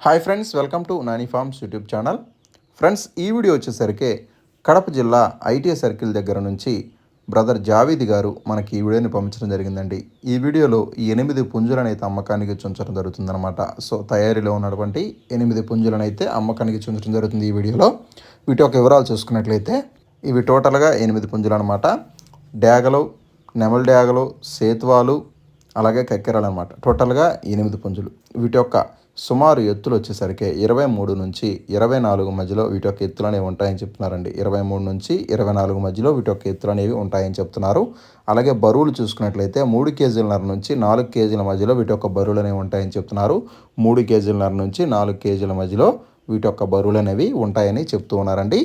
Hi friends welcome to Nani farms YouTube channel friends ఈ video వచ్చేసరికి కడప జిల్లా ITI circle దగ్గర నుంచి బ్రదర్ జావేద్ గారు మనకి ఈ వీడియోని పంపించడం జరిగిందండి. ఈ వీడియోలో ఈ ఎనిమిది పుంజులనైతే అమ్మకానికి చుంచడం జరుగుతుందన్నమాట. సో తయారీలో ఉన్నటువంటి ఎనిమిది పుంజులనైతే అమ్మకానికి చుంచడం జరుగుతుంది ఈ వీడియోలో వీటి యొక్క వివరాలు చూసుకున్నట్లయితే ఇవి టోటల్గా ఎనిమిది పుంజులు అనమాట డ్యాగలు నెమల్ డ్యాగలు సేతువాలు అలాగే కక్కెరలు అనమాట టోటల్గా ఎనిమిది పుంజులు. వీటి యొక్క సుమారు ఎత్తులు వచ్చేసరికి ఇరవై మూడు నుంచి ఇరవై నాలుగు మధ్యలో వీటి యొక్క ఎత్తులు అనేవి ఉంటాయని చెప్తున్నారండి. ఇరవై మూడు నుంచి ఇరవై నాలుగు మధ్యలో వీటి యొక్క ఎత్తులు అనేవి ఉంటాయని చెప్తున్నారు. అలాగే బరువులు చూసుకున్నట్లయితే మూడు కేజీలన్నర నుంచి నాలుగు కేజీల మధ్యలో వీటి యొక్క బరువులు అనేవి ఉంటాయని చెప్తున్నారు. మూడు కేజీలన్నర నుంచి నాలుగు కేజీల మధ్యలో వీటి యొక్క బరువులు అనేవి ఉంటాయని చెప్తూ ఉన్నారండి.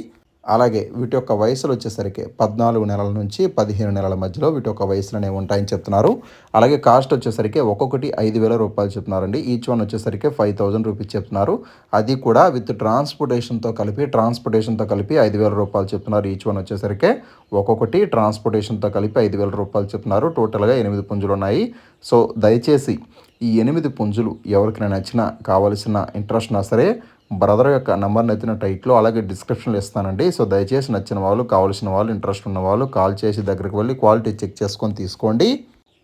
అలాగే వీటి యొక్క వయసులు వచ్చేసరికి పద్నాలుగు నెలల నుంచి పదిహేను నెలల మధ్యలో వీటి యొక్క వయసులు అనేవి ఉంటాయని చెప్తున్నారు. అలాగే కాస్ట్ వచ్చేసరికి ఒక్కొక్కటి ఐదు వేల రూపాయలు చెప్తున్నారండి. ఈచ్ వన్ వచ్చేసరికి ఫైవ్ థౌజండ్ రూపీస్ చెప్తున్నారు. అది కూడా విత్ ట్రాన్స్పోర్టేషన్తో కలిపి ట్రాన్స్పోర్టేషన్తో కలిపి ఐదు వేల రూపాయలు చెప్తున్నారు. ఈచ్ వన్ వచ్చేసరికి ఒక్కొక్కటి ట్రాన్స్పోర్టేషన్తో కలిపి ఐదు వేల రూపాయలు చెప్తున్నారు. టోటల్గా ఎనిమిది పుంజులు ఉన్నాయి. సో దయచేసి ఈ ఎనిమిది పుంజులు ఎవరికైనా నచ్చినా కావలసిన ఇంట్రెస్ట్ ఉన్నా సరే బ్రదర్ యొక్క నెంబర్ని ఎత్తిన టైట్లో అలాగే డిస్క్రిప్షన్లో ఇస్తానండి. సో దయచేసి నచ్చిన వాళ్ళు కావాల్సిన వాళ్ళు ఇంట్రెస్ట్ ఉన్న వాళ్ళు కాల్ చేసి దగ్గరికి వెళ్ళి క్వాలిటీ చెక్ చేసుకొని తీసుకోండి.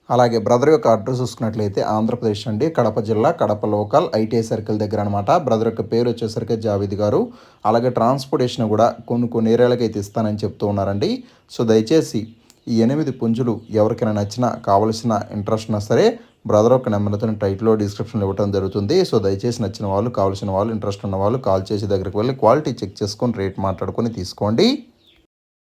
అలాగే బ్రదర్ యొక్క అడ్రస్ చూసుకున్నట్లయితే ఆంధ్రప్రదేశ్ అండి. కడప జిల్లా కడప లోకల్ ఐటీఐ సర్కిల్ దగ్గర అనమాట బ్రదర్ యొక్క పేరు వచ్చేసరికి జావేద్ గారు. అలాగే ట్రాన్స్పోర్టేషన్ కూడా కొన్ని కొన్ని ఏరియాలకి అయితే ఇస్తానని చెప్తూ ఉన్నారండి. సో దయచేసి ఈ ఎనిమిది పుంజులు ఎవరికైనా నచ్చినా కావలసిన ఇంట్రెస్ట్ ఉన్నా సరే బ్రదర్ ఒక నెంబర్తో టైట్లో డిస్క్రిప్షన్లో ఇవ్వడం జరుగుతుంది. సో దయచేసి నచ్చిన వాళ్ళు కావాల్సిన వాళ్ళు ఇంట్రెస్ట్ ఉన్న వాళ్ళు కాల్ చేసి దగ్గరికి వెళ్ళి క్వాలిటీ చెక్ చేసుకొని రేట్ మాట్లాడుకొని తీసుకోండి.